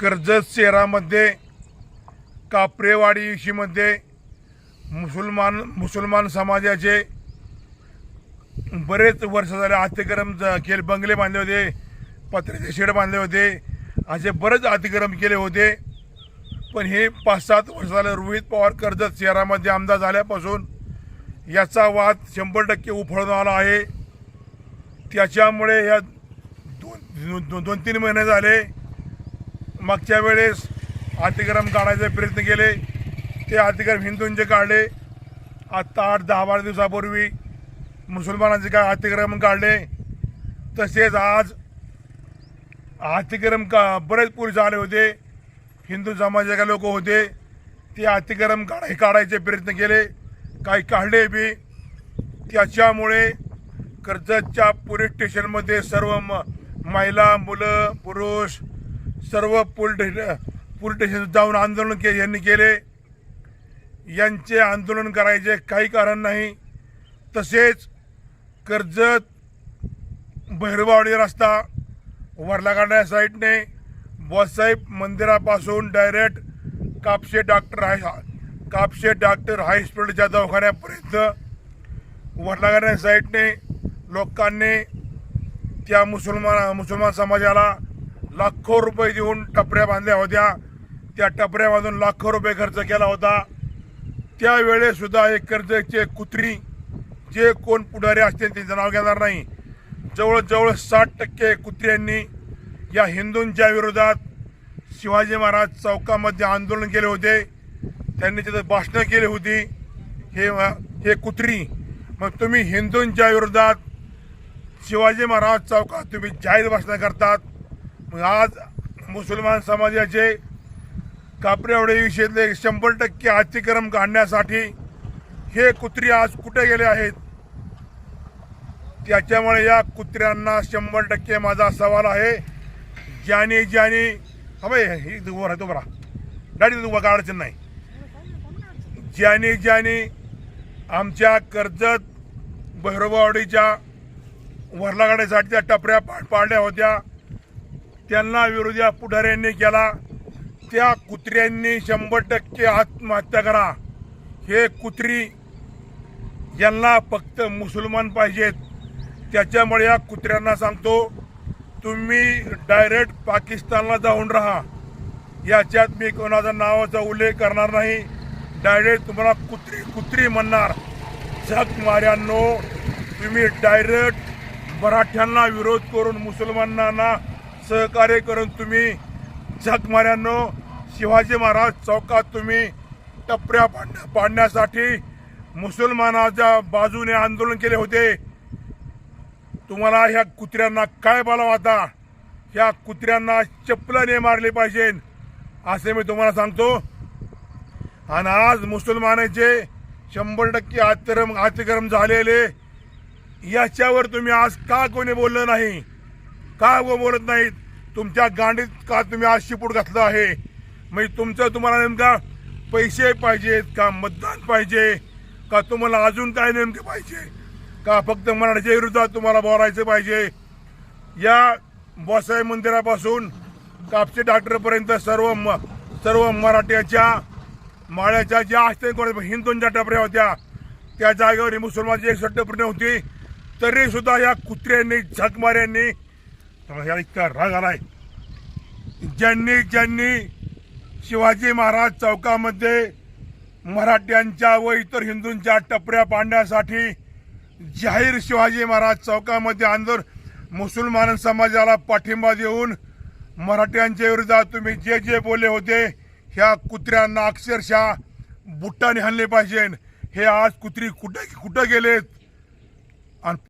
कर्जत शहरामध्ये कापरेवाडीशीमध्ये मुसलमान मुसलमान समाजाचे बरेच वर्ष झाले अतिक्रम केले. बंगले बांधले होते पत्र्याचे शेड बांधले होते असे बरेच अतिक्रम केले होते. पण हे पाच सात वर्ष झाले रोहित पवार कर्जत शहरामध्ये आमदार झाल्यापासून याचा वाद शंभर टक्के उफळून आला आहे. त्याच्यामुळे या दोन दोन दोन तीन महिने झाले. मागच्या वेळेस अतिक्रम काढायचे प्रयत्न केले. ते अतिक्रम हिंदूंचे काढले आत्ता आठ दहा बारा दिवसापूर्वी मुसलमानांचे काय अतिक्रम काढले तसेच आज अतिक्रम का बरेच पुरुष आले होते हिंदू समाजाचे काही लोक होते ते अतिक्रम काढाय काढायचे प्रयत्न केले. काही काढले बी त्याच्यामुळे कर्जतच्या पोलीस स्टेशनमध्ये सर्व म महिला मुलं पुरुष सर्व पोलीस पोलीस स्टेशन जाऊन आंदोलन के यांनी केले. यांचे आंदोलन करायचे काही कारण नाही. तसेच कर्जत भैरवाडी रस्ता वरलागाड्या साईडने बॉसाहेब मंदिरापासून डायरेक्ट कापशे डॉक्टर हाय कापशे डॉक्टर हायस्पीडच्या दवाखान्यापर्यंत वरलागाड्या साईडने लोकांनी त्या मुसलमान मुसलमान समाजाला लाखो रुपये देऊन टपऱ्या बांधल्या होत्या. त्या टपऱ्या बांधून लाखो रुपये खर्च केला होता. त्यावेळेसुद्धा हे एक कर्जचे कुत्री जे कोण पुढारी असतील त्यांचं नाव घेणार नाही. जवळजवळ साठ टक्के कुत्र्यांनी या हिंदूंच्या विरोधात शिवाजी महाराज चौकामध्ये आंदोलन केले होते. त्यांनी तिथं भाषणं केली होती. हे हे कुत्री मग तुम्ही हिंदूंच्या विरोधात शिवाजी महाराज चौकात तुम्ही जाहीर भाषणं करतात. आज मुसलमान समाजाचे कापरेवाडी विषयीतले शंभर टक्के अतिक्रम काढण्यासाठी हे कुत्री आज कुठे गेले आहेत? त्याच्यामुळे या कुत्र्यांना शंभर टक्के माझा सवाल आहे. ज्याने ज्याने हवे ही उभं राहतो बरा गाडी उभा काय अडचण नाही. ज्याने ज्याने आमच्या कर्जत भैरवावाडीच्या वरलागाड्यासाठीच्या टपऱ्या पाडल्या होत्या त्यांना विरोधी पुढाऱ्यांनी केला. त्या कुत्र्यांनी शंभर टक्के आत्महत्या करा. हे कुत्री यांना फक्त मुसलमान पाहिजेत. त्याच्यामुळे या कुत्र्यांना सांगतो तुम्ही डायरेक्ट पाकिस्तानला जाऊन राहा. याच्यात मी कोणाचा नावाचा उल्लेख करणार नाही. डायरेक्ट तुम्हाला कुत्री कुत्री म्हणणार. झक माऱ्यांनो तुम्ही डायरेक्ट मराठ्यांना विरोध करून मुसलमानांना सहकार्य करून तुम्ही जगमाऱ्यांनो शिवाजी महाराज चौकात तुम्ही टपऱ्या पाडण्या पाडण्यासाठी मुसलमानाच्या बाजूने आंदोलन केले होते. तुम्हाला ह्या कुत्र्यांना काय बोलावं आता? ह्या कुत्र्यांना चपलाने मारले पाहिजे. असे मी तुम्हाला सांगतो. आणि आज मुसलमानाचे शंभर टक्के अतिक्रम अतिक्रम झालेले याच्यावर तुम्ही आज का कोणी बोललं नाही? का व बोलत नाहीत? तुमच्या गांडीत का तुम्ही आज शिपूट घातलं आहे? म्हणजे तुमचं तुम्हाला नेमका पैसे पाहिजेत का मतदान पाहिजे? का तुम्हाला अजून काय नेमके पाहिजे? का फक्त मराठीच्या विरोधात तुम्हाला बोलायचं पाहिजे? या बॉसाई मंदिरापासून कापसे डॉक्टरपर्यंत सर्व म सर्व मराठ्याच्या माळ्याच्या ज्या असते हिंदूंच्या टपऱ्या होत्या त्या जागेवर मुसलमानची एक टपरी होती. तरी सुद्धा या कुत्र्यांनी झकमाऱ्यांनी याला इतका राग आलाय ज्यांनी ज्यांनी शिवाजी महाराज चौकामध्ये मराठ्यांच्या व इतर हिंदूंच्या टपऱ्या पाडण्यासाठी जाहीर शिवाजी महाराज चौकामध्ये आंदोलन मुसलमान समाजाला पाठिंबा देऊन मराठ्यांच्या विरोधात तुम्ही जे जे बोलले होते ह्या कुत्र्यांना अक्षरशः बुट्टाने हल्ले पाहिजे. हे आज कुत्री कुठे कुठं गेलेत? आणि